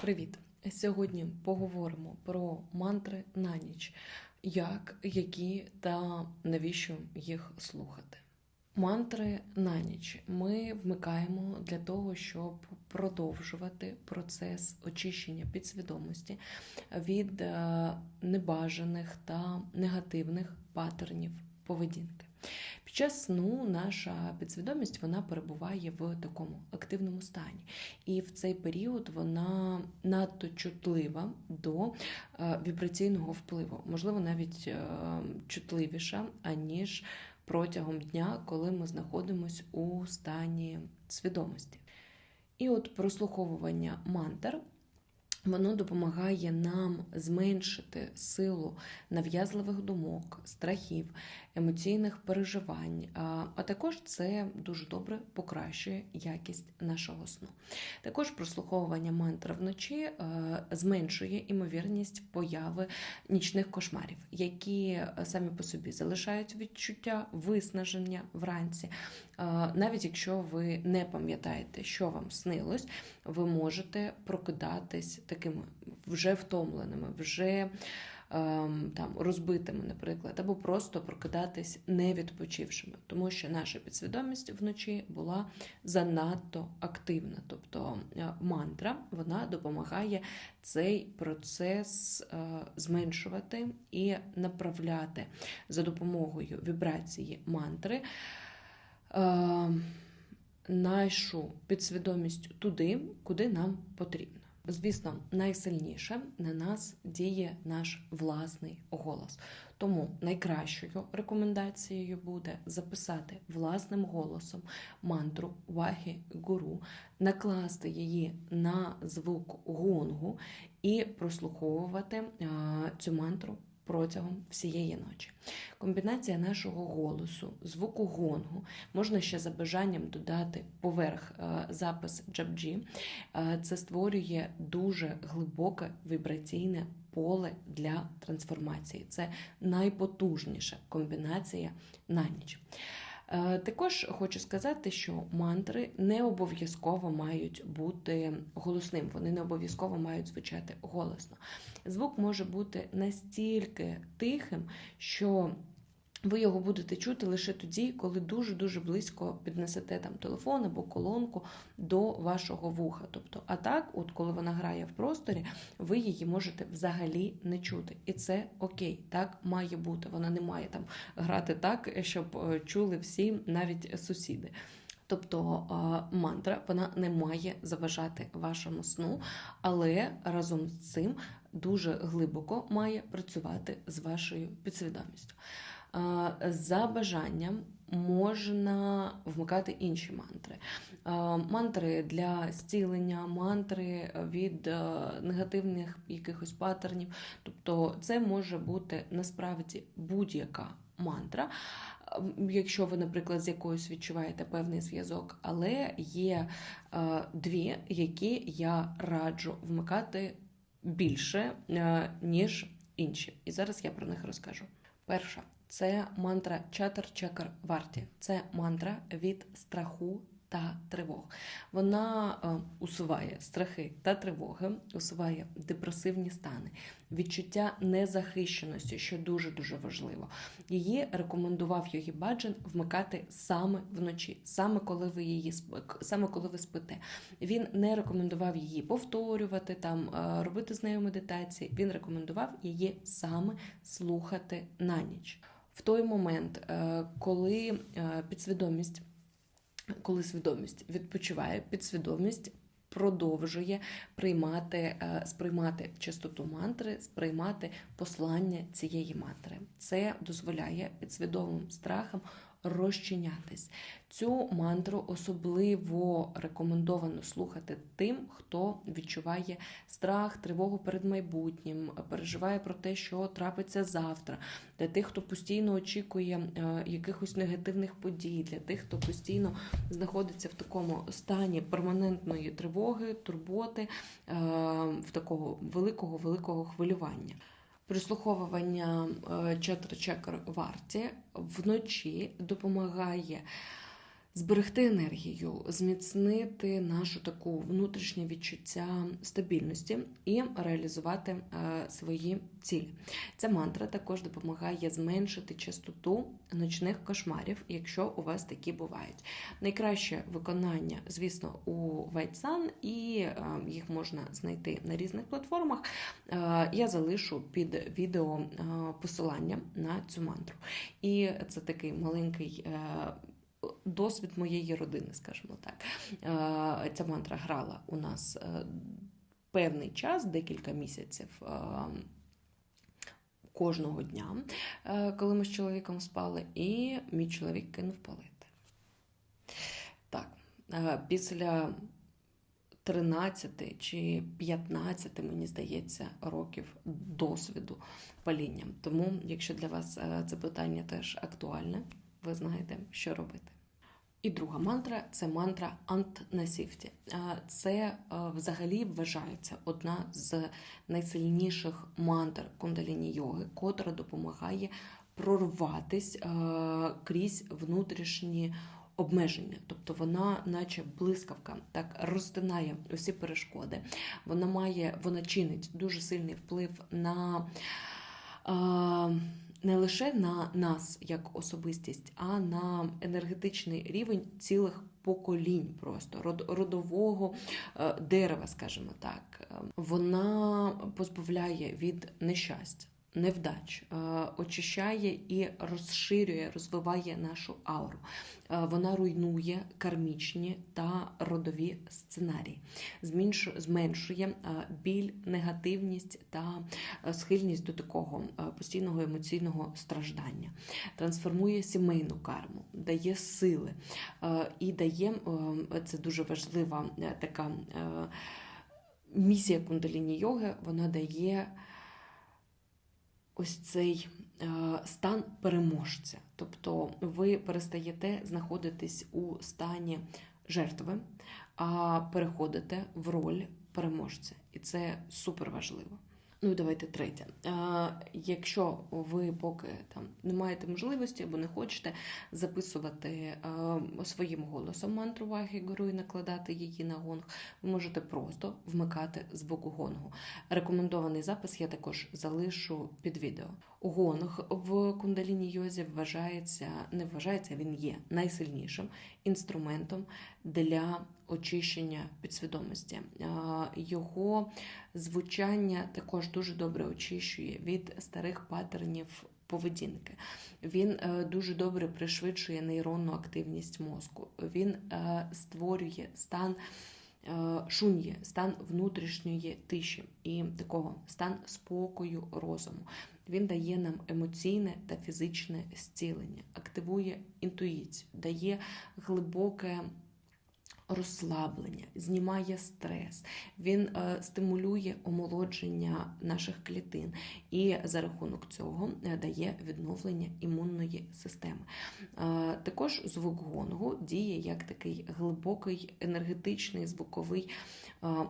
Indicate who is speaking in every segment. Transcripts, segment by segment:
Speaker 1: Привіт! Сьогодні поговоримо про мантри на ніч, як, які та навіщо їх слухати. Мантри на ніч ми вмикаємо для того, щоб продовжувати процес очищення підсвідомості від е, небажаних та негативних паттернів поведінки. Під час сну наша підсвідомість вона перебуває в такому активному стані, і в цей період вона надто чутлива до е, вібраційного впливу, можливо, навіть е, чутливіша, аніж протягом дня, коли ми знаходимося у стані свідомості. І от прослуховування мантр. Воно допомагає нам зменшити силу нав'язливих думок, страхів, емоційних переживань, а також це дуже добре покращує якість нашого сну. Також прослуховування мантр вночі е, зменшує імовірність появи нічних кошмарів, які е, самі по собі залишають відчуття виснаження вранці. Е, навіть якщо ви не пам'ятаєте, що вам снилось, ви можете прокидатись такими вже втомленими, вже там розбитими, наприклад, або просто прокидатись не відпочившими, тому що наша підсвідомість вночі була занадто активна. Тобто е, мантра вона допомагає цей процес е, зменшувати і направляти за допомогою вібрації мантри. Е, Нашу підсвідомість туди, куди нам потрібно. Звісно, найсильніше на нас діє наш власний голос. Тому найкращою рекомендацією буде записати власним голосом мантру Вагі Гуру, накласти її на звук гонгу і прослуховувати цю мантру протягом всієї ночі. Комбінація нашого голосу, звуку гонгу, можна ще за бажанням додати поверх запис джабджі. Це створює дуже глибоке вібраційне поле для трансформації. Це найпотужніша комбінація на ніч. Також хочу сказати, що мантри не обов'язково мають бути голосним, вони не обов'язково мають звучати голосно. Звук може бути настільки тихим, що ви його будете чути лише тоді, коли дуже-дуже близько піднесете там телефон або колонку до вашого вуха. Тобто, а так, от коли вона грає в просторі, ви її можете взагалі не чути. І це окей, так має бути. Вона не має там грати так, щоб чули всі, навіть сусіди. Тобто мантра вона не має заважати вашому сну, але разом з цим дуже глибоко має працювати з вашою підсвідомістю. За бажанням можна вмикати інші мантри. Мантри для зцілення, мантри від негативних якихось паттернів. Тобто, це може бути насправді будь-яка мантра. Якщо ви, наприклад, з якоюсь відчуваєте певний зв'язок, але є е, дві, які я раджу вмикати більше, е, ніж інші. І зараз я про них розкажу. Перша це мантра чатер Чакар Варті. Це мантра від страху та тривог. Вона е, усуває страхи та тривоги, усуває депресивні стани, відчуття незахищеності, що дуже дуже важливо. Її рекомендував Йогі Баджан вмикати саме вночі, саме коли ви її саме коли ви спите. Він не рекомендував її повторювати, там е, робити з нею медитації. Він рекомендував її саме слухати на ніч. В той момент, е, коли підсвідомість коли свідомість відпочиває, підсвідомість продовжує приймати, сприймати частоту мантри, сприймати послання цієї мантри. Це дозволяє підсвідомим страхам розчинятись. Цю мантру особливо рекомендовано слухати тим, хто відчуває страх, тривогу перед майбутнім, переживає про те, що трапиться завтра, для тих, хто постійно очікує е, якихось негативних подій, для тих, хто постійно знаходиться в такому стані перманентної тривоги, турботи, е, в такого великого великого хвилювання. Прислуховування чатр-чакр варті вночі допомагає зберегти енергію, зміцнити нашу таку внутрішнє відчуття стабільності і реалізувати е, свої цілі. Ця мантра також допомагає зменшити частоту ночних кошмарів, якщо у вас такі бувають. Найкраще виконання, звісно, у Sun, і е, їх можна знайти на різних платформах. Е, Я залишу під відео посилання на цю мантру. І це такий маленький. Досвід моєї родини, скажімо так. Е, Ця мантра грала у нас е, певний час, декілька місяців е, кожного дня, коли ми з чоловіком спали, і мій чоловік кинув палити. Так, після 13 чи 15, мені здається, років досвіду паління. Тому, якщо для вас це питання теж актуальне, ви знаєте, що робити. І друга мантра це мантра Антнасіфті. Це е, взагалі вважається одна з найсильніших мантр кундаліні йоги, котра допомагає прорватись е, крізь внутрішні обмеження. Тобто вона, наче блискавка, так розтинає усі перешкоди. Вона має, вона чинить дуже сильний вплив на. Не лише на нас як особистість, а на енергетичний рівень цілих поколінь, просто род- родового е, дерева, скажімо так. Е, Вона позбавляє від нещастя. Невдач, е, очищає і розширює, розвиває нашу ауру. Е, Вона руйнує кармічні та родові сценарії, зменшує е, біль, негативність та схильність до такого постійного емоційного страждання, трансформує сімейну карму, дає сили і дає це дуже важлива така місія кундаліні йоги. Вона дає ось цей е, стан переможця. Тобто ви перестаєте знаходитись у стані жертви, а переходите в роль переможця. І це супер важливо. Ну давайте третє. Е, якщо ви поки там не маєте можливості або не хочете записувати е, своїм голосом мантру Вахігуру і накладати її на гонг, ви можете просто вмикати звук гонгу. Рекомендований запис я також залишу під відео. Гонг в кундаліні йозі вважається, не вважається, він є найсильнішим інструментом для очищення підсвідомості. Його звучання також дуже добре очищує від старих паттернів поведінки. Він е, дуже добре пришвидшує нейронну активність мозку. Він е, створює стан. е, Шун'є, стан внутрішньої тиші і такого стан спокою розуму. Він дає нам емоційне та фізичне зцілення, активує інтуїцію, дає глибоке розслаблення, знімає стрес, він е, стимулює омолодження наших клітин і за рахунок цього е, дає відновлення імунної системи. Е, Також звук гонгу діє як такий глибокий енергетичний звуковий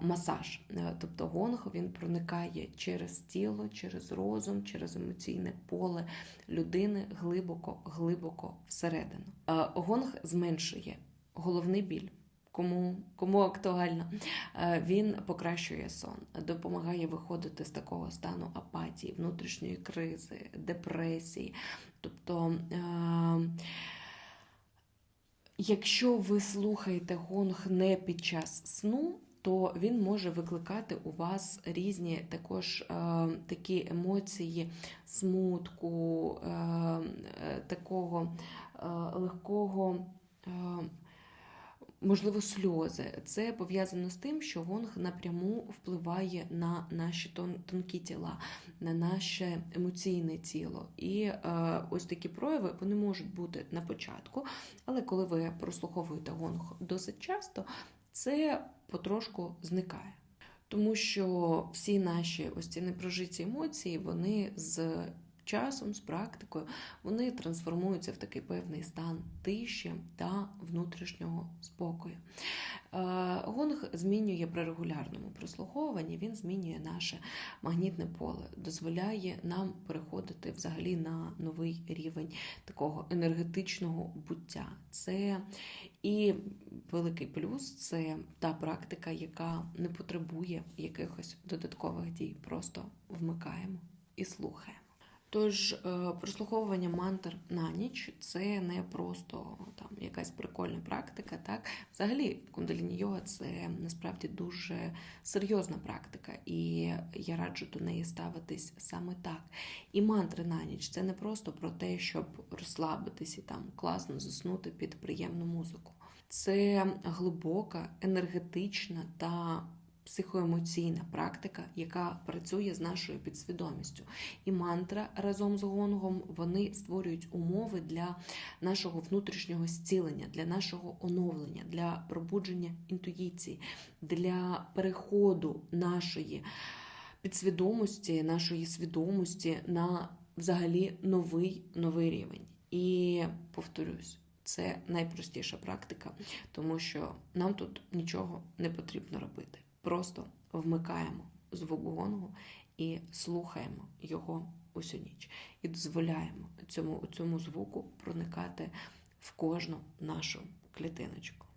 Speaker 1: масаж. Тобто гонг він проникає через тіло, через розум, через емоційне поле людини глибоко, глибоко всередину. Гонг зменшує головний біль. Кому, кому актуально, Е, він покращує сон, допомагає виходити з такого стану апатії, внутрішньої кризи, депресії. Тобто, е, якщо ви слухаєте гонг не під час сну, то він може викликати у вас різні також е, такі емоції смутку, такого легкого. Можливо, сльози. Це пов'язано з тим, що гонг напряму впливає на наші тон- тонкі тіла, на наше емоційне тіло. І е, ось такі прояви вони можуть бути на початку, але коли ви прослуховуєте гонг досить часто, це потрошку зникає. Тому що всі наші ось ці непрожиті емоції, вони з часом, з практикою, вони трансформуються в такий певний стан тиші та внутрішнього спокою. Е, Гонг змінює при регулярному прослуховуванні, він змінює наше магнітне поле, дозволяє нам переходити взагалі на новий рівень такого енергетичного буття. Це і великий плюс це та практика, яка не потребує якихось додаткових дій. Просто вмикаємо і слухаємо. Тож е, прослуховування мантр на ніч це не просто там якась прикольна практика. Так, взагалі, кундаліні йога це насправді дуже серйозна практика, і я раджу до неї ставитись саме так. І мантри на ніч це не просто про те, щоб розслабитись і там класно заснути під приємну музику. Це глибока, енергетична та психоемоційна практика, яка працює з нашою підсвідомістю. І мантра разом з гонгом вони створюють умови для нашого внутрішнього зцілення, для нашого оновлення, для пробудження інтуїції, для переходу нашої підсвідомості, нашої свідомості на взагалі новий новий рівень. І повторюсь. Це найпростіша практика, тому що нам тут нічого не потрібно робити. Просто вмикаємо звук гонгу і слухаємо його усю ніч. І дозволяємо цьому, цьому звуку проникати в кожну нашу клітиночку.